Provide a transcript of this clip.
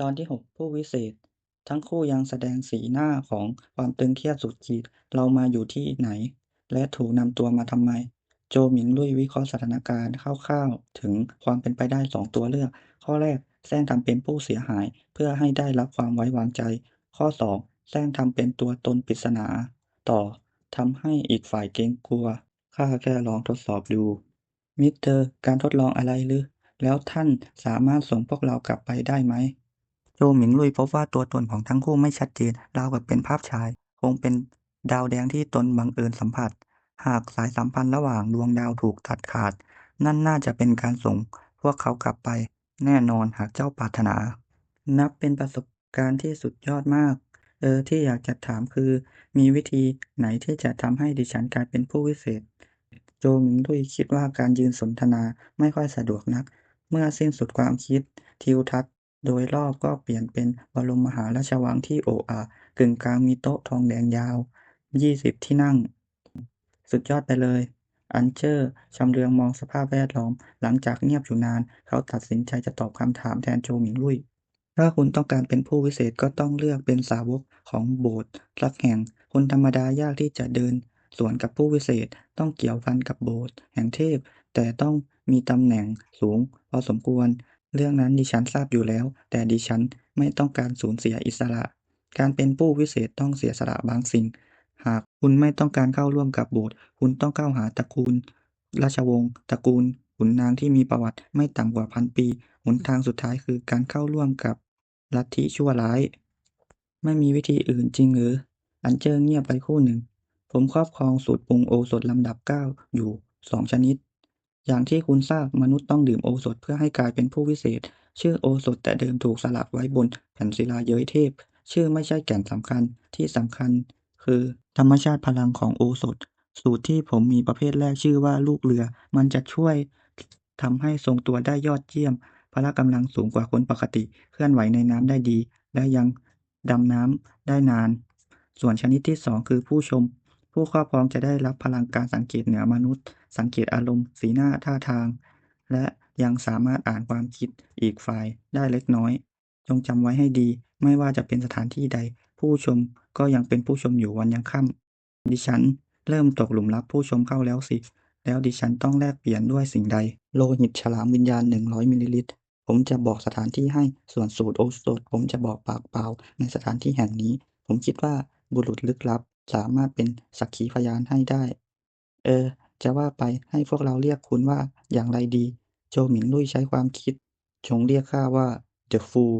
ตอนที่ 6 ผู้วิเศษ ทั้งคู่ยังแสดงสีหน้าของความตึงเครียดสุดขีด เรามาอยู่ที่ไหน และถูกนำตัวมาทำไม โจหมิงลุยวิเคราะห์สถานการณ์คร่าวๆ ถึงความเป็นไปได้สองตัวเลือก ข้อแรกแซงทำเป็นผู้เสียหายเพื่อให้ได้รับความไว้วางใจ ข้อ 2แซงทำเป็นตัวตนปริศนา ต่อทำให้อีกฝ่ายเกรงกลัว ข้าแค่ลองทดสอบดู มิสเตอร์ การทดลองอะไรหรือ แล้วท่านสามารถส่งพวกเรากลับไปได้ไหม โจหมิงลุยพบว่าตัวตนของทั้งคู่ไม่ชัดเจนราวกับเป็นภาพฉาย คงเป็นดาวแดงที่ตนบังเอิญสัมผัส หากสายสัมพันธ์ระหว่างดวงดาวถูกตัดขาด นั่นน่าจะเป็นการส่ง พวกเขากลับไป แน่นอนหากเจ้าปรารถนา นับเป็นประสบการณ์ที่สุดยอดมาก เออที่อยากจะถามคือ มีวิธีไหนที่จะทำให้ดิฉันกลายเป็นผู้วิเศษ โจมิงลุยคิดว่าการยืนสนทนาไม่ค่อยสะดวกนัก เมื่อสิ้นสุดความคิด ทิวทัศน์ โดยรอบก็เปลี่ยนเป็นบรมมหาราชวังที่โอ้อากึ่งกลางมีโต๊ะทองแดงยาวยี่สิบที่นั่ง สุดยอดไปเลย อันเจอร์ชำเลืองมองสภาพแวดล้อม หลังจากเงียบอยู่นาน เขาตัดสินใจจะตอบคำถามแทนโจหมิงลุยถ้าคุณต้องการเป็นผู้วิเศษก็ต้องเลือกเป็นสาวกของโบสถ์สักแห่ง คนธรรมดายากที่จะเดินสวนกับผู้วิเศษต้องเกี่ยวพันกับโบสถ์แห่งเทพ แต่ต้องมีตำแหน่งสูงพอสมควร เรื่องนั้นดิฉันทราบอยู่แล้ว แต่ดิฉันไม่ต้องการสูญเสียอิสระ การเป็นผู้วิเศษต้องเสียสละบางสิ่ง หากคุณไม่ต้องการเข้าร่วมกับโบสถ์คุณต้องเข้าหาตระกูล ราชวงศ์ตระกูลขุนนางที่มีประวัติไม่ต่ำกว่าพันปีหนทางสุดท้ายคือการเข้าร่วมกับลัทธิชั่วร้าย ไม่มีวิธีอื่นจริงหรือ อันเจอเงียบไปคู่หนึ่ง ผมครอบครองสูตรปรุงโอสถลำดับเก้าอยู่สองชนิด อย่างที่คุณทราบมนุษย์ต้องดื่มโอสถเพื่อให้กลายเป็นผู้วิเศษ ชื่อโอสถแต่เดิมถูกสลักไว้บนแผ่นศิลาเย้ยเทพ ชื่อไม่ใช่แก่นสำคัญที่สำคัญ คือธรรมชาติพลังของโอสถ สูตรที่ผมมีประเภทแรกชื่อว่าลูกเรือ มันจะช่วยทำให้ทรงตัวได้ยอดเยี่ยม พละกำลังสูงกว่าคนปกติ เคลื่อนไหวในน้ำได้ดี และยังดำน้ำได้นาน ส่วนชนิดที่สองคือผู้ชม ผู้ครอบครองจะได้รับพลังการสังเกตเหนือมนุษย์ สังเกตอารมณ์ สีหน้าท่าทาง และยังสามารถอ่านความคิดอีกฝ่ายได้เล็กน้อย จงจำไว้ให้ดี ไม่ว่าจะเป็นสถานที่ใด ผู้ชมก็ยังเป็นผู้ชมอยู่วันยังค่ำดิฉัน เริ่มตกหลุมรักผู้ชมเข้าแล้วสิ แล้วดิฉันต้องแลกเปลี่ยนด้วยสิ่งใด โลหิตฉลามวิญญาณหนึ่งร้อยมิลลิลิตรผมจะบอกสถานที่ให้ส่วนสูตรโอสถผมจะบอกปากเปล่าในสถานที่แห่งนี้ ผมคิดว่าบุรุษลึกลับสามารถเป็นสักขีพยานให้ได้ เออ จะว่าไปให้พวกเราเรียกคุณว่าอย่างไรดี โจหมิงลุยใช้ความคิด จงเรียกข้าว่า The Fool